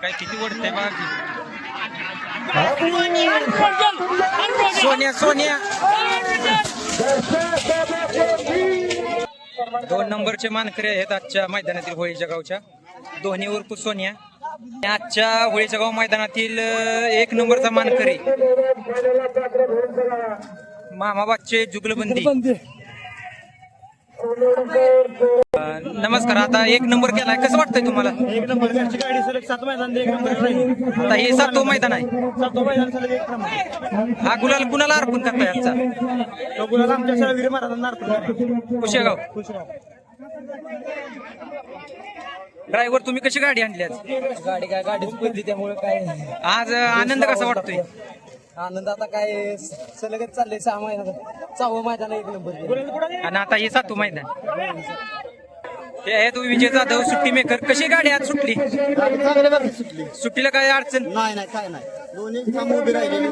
काय किती ओढते बघा सोन्या सोन्या. दोन नंबरचे मानकरी आहेत आजच्या मैदानातील होळीच्या गावच्या. दोन्ही उर्फ सोन्या. आजच्या होळीच्या गाव मैदानातील एक नंबरचा मानकरी. मामाबादचे जुगलबंदी. नमस्कार आता एक नंबर केलाय. कसं वाटतंय तुम्हाला? एक नंबर घरची गाडी सलग सात मैदान एक नंबर आता हे सातवं मैदान आहे. सातवा मैदान सलग एक नंबर हा गुलाल कुणाला अर्पण करताय आजचा? तो गुलाल आमच्या सळगिरी महाराजांना अर्पण करा. कुशेगाव. खुशराव ड्रायव्हर तुम्ही कशी गाडी आणली आज गाडी काय गाडीच पडली त्यामुळे काय? आज आनंद कसा वाटतोय? आनंद आता काय सलगच चाललंय सहा महिन्यात सहावं मैदान एक नंबर. आणि आता हे सातू मैदान. हे आहे तो विजय जाधव सुट्टी मेकर कशी गाडी आज सुटली? सुट्टीला काय अडचण? नाही नाही काय नाही. दोन्ही काम उभी राहिलेली.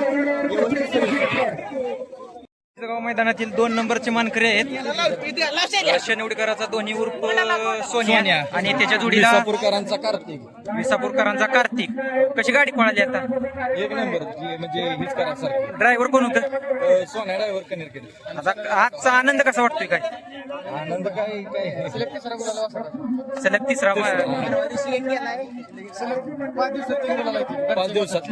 व्यवस्थित सगळी. गाव मैदानातील दोन नंबरचे मानकरी आहेत. शनिवडकरांचा दोन्ही उर्फ सोनिया आणि त्याच्या जोडीला विसापूरकरांचा कार्तिक. विसापूरकरांचा कार्तिक. कशी गाडी पळाली आता? एक नंबर म्हणजे हीच करायसारखी. ड्रायव्हर कोण होतं? सोन्या ड्रायव्हर कनेर केले. आता आजचा आनंद कसा वाटतोय काय? आनंद काय काय सलग तिसरा पाच दिवसात.